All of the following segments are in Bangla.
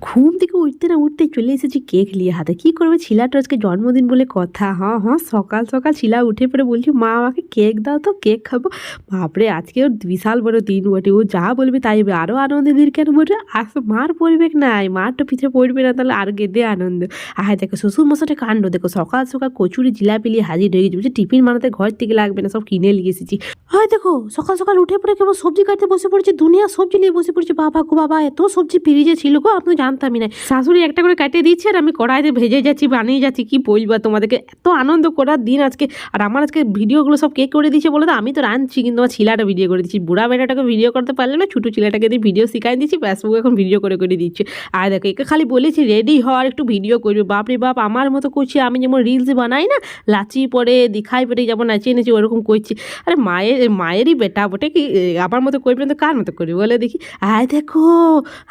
ঘুম থেকে উঠতে না উঠতে চলে এসেছি কেক নিয়ে হাতে। কি করবে? ছিলাটা আজকে জন্মদিন বলে কথা। হ্যাঁ হ্যাঁ সকাল সকাল ছিলা উঠে পড়ে বলছি, মা, আমাকে কেক দাও তো, কেক খাব। বাপরে, আজকে ওর বিশাল বড় দিন বটে। ও যা বলবে তাই হবে। আরও আনন্দের দিন কেন বলবে আস, মার পরিবেশ নাই। মার তো পিঠে পড়বে না, তাহলে আর গেদে আনন্দ। আর দেখো শ্বশুর মশাটা কাণ্ড। দেখো, সকাল সকাল কচুরি জিলাপি নিয়ে হাজির হয়ে গেছে। টিফিন বানাতে ঘর থেকে লাগবে না, সব কিনে নিয়ে এসেছি। হয় দেখো, সকাল সকাল উঠে পড়ে কেমন সবজি কাটতে বসে পড়েছে দুনিয়া সবজি নিয়ে বসে পড়েছে। বাবা গো, বাবা, এত সবজি ফ্রিজে ছিল গো, আপনি জানতামই না। শাশুড়ি একটা করে কাটিয়ে দিচ্ছে আর আমি কড়াইতে ভেজে যাচ্ছি, বানিয়ে যাচ্ছি, কি বলব তোমাদেরকে? এত আনন্দ করার দিন আজকে। আর আমার আজকে ভিডিওগুলো সব কে করে দিচ্ছে বলে তো? আমি তো রাঁধছি, কিন্তু আমার ছিলাটা ভিডিও করে দিচ্ছি বুড়া বেটাটাকে ভিডিও করতে পারলে না, ছোটো ছেলেটাকে দিয়ে ভিডিও শিখাই দিচ্ছি ফেসবুকে এখন ভিডিও করে করে দিচ্ছে। আর দেখো, একে খালি বলেছি রেডি হওয়ার একটু ভিডিও করবে। বাপরে বাপ, আমার মতো করছি, আমি যেমন রিলস বানাই না, লাচি পরে, দিখাই পরে যেমন নাচিয়ে নেছি ওরকম করছি। আরে মায়ের, মায়েরই বেটা বটে কি? আমার মতো করবে না তো কার মতো করবে? বলে দেখি, আয় দেখো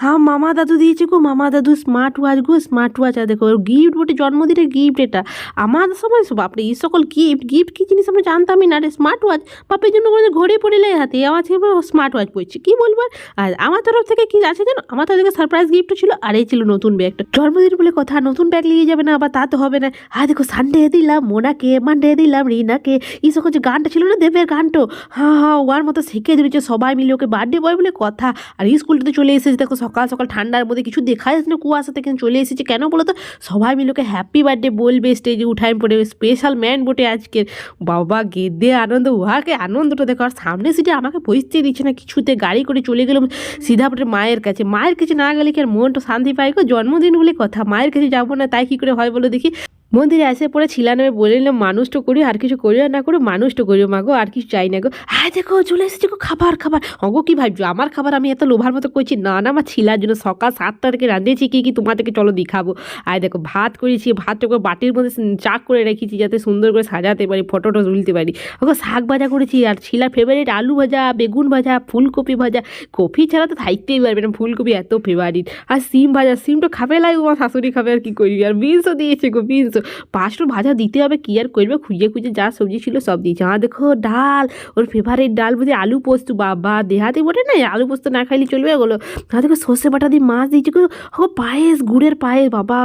হ্যাঁ মামা দাদু দিয়েছে গো মামা দাদু স্মার্ট ওয়াচ গো স্মার্ট ওয়াচ আর দেখো গিফট বটে, জন্মদিনের গিফট এটা। আমার সময় সব বাপরে, এই সকল গিফট গিফট কি জিনিস আমরা জানতামই না রে? স্মার্ট ওয়াচ বাপের জন্য কোনো ঘড়ি পড়িলে হাতে আমার ছেলে স্মার্ট ওয়াচ পড়ছে কি বলব আর? আমার তরফ থেকে কি আছে জানো? আমার তরফ থেকে সারপ্রাইজ গিফট ছিল, আর এই ছিল নতুন ব্যাগটা জন্মদিন বলে কথা, নতুন ব্যাগ নিয়ে যাবে না, আবার তা তো হবে না। আর দেখো সানডে দিলাম, মোনাকে মানডে দিলাম, রিনাকে, এই সকল যে গানটা ছিল না, দেবের গানটো হ্যাঁ হ্যাঁ ওয়ার মতো শিখে দিয়েছে সবাই মিলে, ওকে বার্থডে বয় বলে কথা। আর স্কুলটাতে চলে এসেছে, দেখো, সকাল সকাল ঠান্ডার মধ্যে কিছু দেখা যাচ্ছে না কুয়াশাতে কিন্তু চলে এসেছে। কেন বলো তো সবাই মিলোকে হ্যাপি বার্থডে বলবে স্টেজে উঠাই পড়ে স্পেশাল ম্যান বটে আজকের বাবা গেদে আনন্দ, উহাকে আনন্দটা দেখো, আর সামনে সিটে আমাকে বসতে দিচ্ছে না কিছুতে। গাড়ি করে চলে গেলাম সিধা পটে মায়ের কাছে। মায়ের কাছে না গেলে কি আর মনটা শান্তি পায় গো? জন্মদিন বলে কথা, মায়ের কাছে যাব না, তাই কী করে হয় বলো দেখি? মন্দিরে আসে পরে ছিলানো বলে নিলাম মানুষটা করি আর কিছু করিও না করো মানুষটা করিও মাগো আর কিছু চাই না গো। হ্যাঁ দেখো, চলে এসেছে গো খাবার খাবার। অগো কি ভাবছ? আমার খাবার আমি এত লোভার মতো করছি? না না আমার ছিলার জন্য সকাল সাতটা থেকে রাঁধেছি, কি কি তোমাদেরকে চলো দেখাবো। আর দেখো, ভাত করেছি, ভাতটা করে বাটির মধ্যে চাক করে রেখেছি, যাতে সুন্দর করে সাজাতে পারি, ফটোটা তুলতে পারি। ওগো শাক ভাজা করেছি, আর ছিলার ফেভারিট আলু ভাজা, বেগুন ভাজা, ফুলকপি ভাজা। কপি ছাড়া তো থাকতেই পারবে না, ফুলকপি এত ফেভারিট আর সিম ভাজা সিমটা খাবে লাগে আমার শাশুড়ি খাবে আর কি করবি আর বিনসও দিয়েছে গো, বিনস। পাঁচটা ভাজা দিতে হবে, কি আর করবে? খুঁজে খুঁজে যা সবজি ছিল সব দিয়েছে। আর দেখো ডাল, ওর ফেভারিট ডাল বুঝে আলু পোস্ত। বাবা, দেহাতে বটে না? আলু পোস্ত না খাইলে চলবে ওগুলো আর দেখো সর্ষে বাটা দিয়ে মাছ দিয়েছে। হো পায়েস, গুড়ের পায়েস, বাবা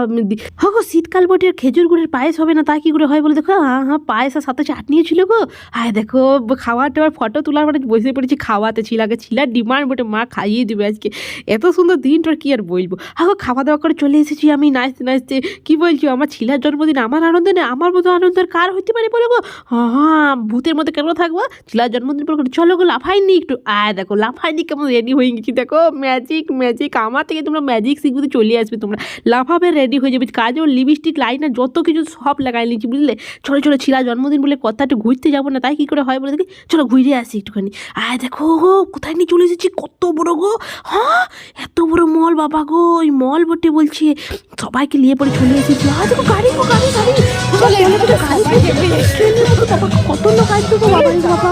হো শীতকাল বটে খেজুর গুড়ের পায়েস হবে না, তা কি করে হয় বলে দেখো? হ্যাঁ হ্যাঁ পায়েস আর সাথে চাটনিও ছিল গো। আর দেখো খাওয়ার টাওয়ার ফটো তোলার পরে বসে পড়েছি খাওয়াতে। ছিলাকে ছিলার ডিমান্ড বটে, মা খাইয়ে দিবে আজকে। এত সুন্দর দিনটা কি আর বলব? আগো খাওয়া দাওয়া করে চলে এসেছি আমি, নাচতে নাচতে। কি বলছি? আমার ছিলার জন্মদিন আমার আনন্দ নেই আমার মতো আনন্দ আর কার হইতে পারে বলে গো? হ্যাঁ ভূতের মধ্যে কেন থাকব ছিলার জন্মদিন বলে চলো গো, লাফাইনি একটু। আয় দেখো, লাফাইনি কেমন রেডি হয়ে গেছি, দেখো ম্যাজিক ম্যাজিক আমার থেকে তোমরা ম্যাজিক শিখতে চলে আসবে তোমরা। লাফাবে রেডি হয়ে যাবে। কাজল লিপস্টিক লাইনার যত কিছু সব লাগাই নিচ্ছি বুঝলে? চলো চলো, ছিলা জন্মদিন বলে কথা একটু ঘুরতে যাব না, তাই কি করে হয় বলে দেখি? চলো, ঘুরে আসি একটুখানি। আয় দেখো গো কোথায় নিয়ে চলে এসেছি, কত বড় গো! হ্যাঁ এত বড় মল, বাবা গো, ওই মল বটে বলছে। সবাইকে নিয়ে পরে চলে এসেছি। আয় দেখো চলে বাবা কত লোক আসবে গো বাবা রে বাবা ও মা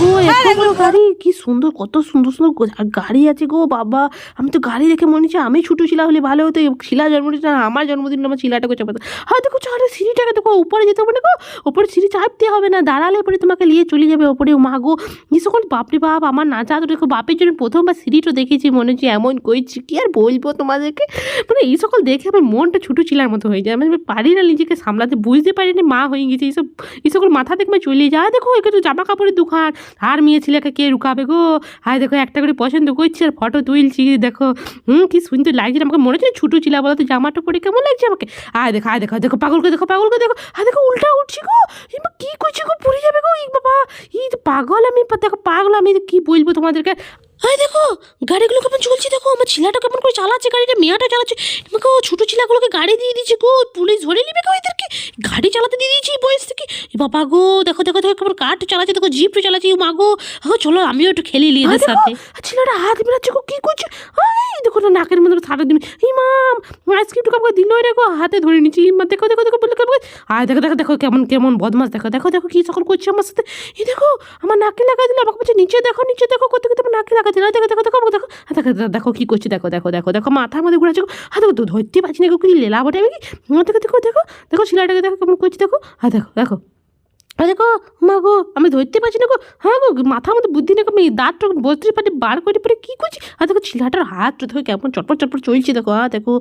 গো এত গাড়ি কি সুন্দর কত সুন্দর সুন্দর গাড়ি আছে গো বাবা। আমি তো গাড়ি দেখে মনে হচ্ছে আমি ছোটো ছিলা হলে ভালো হতো শিলা জন্মদিন না আমার জন্মদিন আমার শিলাটাকে চাপাতো হয় দেখো চারে সিঁড়িটাকে দেখো উপরে যেতে হবে না গো ওপরে সিঁড়ি চাপতে হবে না দাঁড়ালে পরে তোমাকে নিয়ে চলে যাবে ওপরে মা গো। এই সকল বাপরে বাপ আমার নাচা তো দেখো বাপের জন্য প্রথমবার সিঁড়িটা দেখেছি মনে হচ্ছে এমন করছি কি আর বলব তোমাদেরকে? মানে এই সকল দেখে আমার মনটা ছোটো ছিলার মতো হয়ে যায় আমি পারি না নিজেকে সামলাতে বুঝতে পারি না মা হয়ে গেছে এইসব এই সকল মাথা দেখবে চলে যায় দেখো এখানে তো জামা কাপড়ের দোকান আর মেয়ে ছেলেকে কে রুকাবে গো? হায় দেখো, একটা করে পছন্দ করছি আর ফটো তুলছি, দেখো। হুম, কি সুন্দর লাগছে আমাকে, মনে হচ্ছে ছোটো ছিল বলো তো, জামাটা পরে কেমন লাগছে আমাকে? আয় দেখো আয় দেখো দেখো, পাগলকে দেখো পাগলকে দেখো। হ্যাঁ দেখো, উল্টা উঠছি গো। কি করছি গো পুরে যাবে গো ই বাবা। ই পাগল আমি, দেখো, পাগল আমি, কি বলব তোমাদেরকে? আয় দেখো গাড়িগুলো কেমন চলছে দেখো আমার ছেলেটা কেমন করে চালাচ্ছে গাড়িটা মেয়াটা চালাচ্ছে। আমাকে ছোটো ছেলেগুলোকে গাড়ি দিয়ে দিয়েছে গো পুলিশ ধরে নিবে গো এদেরকে। গাড়ি চালাতে দিয়ে দিয়েছি এই বয়স থেকে। এ বাবা গো দেখো দেখো দেখো কেমন কাঠ চালাচ্ছে দেখো জিপটা চালাচ্ছে মা গো। চলো আমিও একটু খেলে নিই এদের সাথে। ছেলেটা হাত মেলাচ্ছে গো কি করছে? আই দেখো না নাকের মধ্যে সারা দিন। এই মাম আইসক্রিমটা কাউকে দিল রে গো হাতে ধরে নিচ্ছি মা দেখো দেখো দেখো বলে কাউকে আয় দেখো দেখো দেখো কেমন কেমন বদমাস দেখো দেখো দেখো কি সকল করছে আমার সাথে। এই দেখো আমার নাকে লাগাই দিল আমাকে বলছে নিচে দেখো নিচে দেখো করতে করতে আমার নাকে লাগাই দিল দেখো দেখো দেখো দেখো দেখো দেখো দেখো কি করছে দেখো দেখো দেখো দেখো মাথার মধ্যে ঘুরাচ্ছে হ্যাঁ দেখো তো ধরতে পারছি না কি লেলা বটে আমি কি হ্যাঁ, দেখো দেখো দেখো দেখো ছেলেটাকে দেখো কেমন করছি দেখো হ্যাঁ দেখো দেখো আর দেখো মা গো আমি ধরতে পারছি না গো। হ্যাঁ গো মাথার মধ্যে বুদ্ধি না গো, আমি দাঁত টক বসতে পারি বার করে পরে কী করছি? আর দেখো ছিলাটার হাত দেখো কেমন চটপট চটপট চলছে দেখো আর দেখো।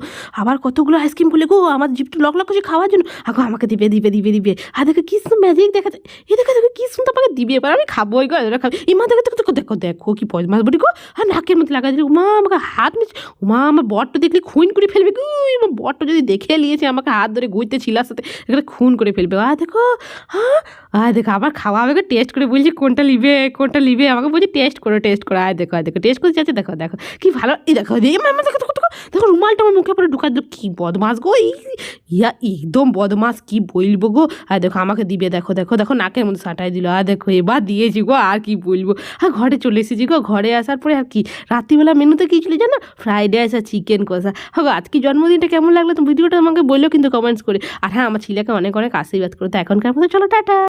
আবার কতগুলো আইসক্রিম বলে গো আমার জিপটা লক লক করছে খাওয়ার জন্য। আগো আমাকে দিবে দিবে দিবে দিবে। আর দেখো কি সুন্দর ম্যাজিক দেখাচ্ছে এ দেখো দেখো কি সুন্দর আমাকে দিবে। এবার আমি খাব গো এবার খাব। এই মা দেখো দেখো দেখো দেখো দেখো কি পয়সা মাছ বলি গো। আর নাকের মধ্যে লাগা দিল মা আমাকে হাত মিছ মা আমার বটটা দেখলে খুন করে ফেলবে গো। আমার বটটা যদি দেখে নিয়েছে আমাকে হাত ধরে গুইতে ছিলার সাথে এখানে খুন করে ফেলবে। আর দেখো হ্যাঁ আর দেখো, আবার খাওয়া হবে টেস্ট করে বলছি কোনটা নিবে কোনটা নিবে? আমাকে বলছি টেস্ট করো টেস্ট করো। আয় দেখো আর দেখো টেস্ট করতে যাচ্ছে, দেখো দেখো। কি ভালো, এই দেখো দেখো দেখো দেখো রুমালটা আমার মুখে পরে ঢুকা কি বদমাস গো ইয়া, একদম বদমাস কি বলব গো? আর দেখো, আমাকে দিবে, দেখো দেখো দেখো, নাকের মধ্যে সাটাই দিল আর দেখো, এবার দিয়েছি গো, আর কি বলব? আর ঘরে চলে এসেছি গো, ঘরে আসার পরে আর কি? রাত্রিবেলা মেনুতে কী ছিল জানো? ফ্রাইড রাইস আর চিকেন কষা। হবে আজকে জন্মদিনটা কেমন লাগল? তো ভিডিওটা আমাকে বলল কিন্তু কমেন্টস করে। আর হ্যাঁ আমার ছেলেকে অনেক অনেক আশীর্বাদ করো। তো এখনকার মতো চলো, টাটা।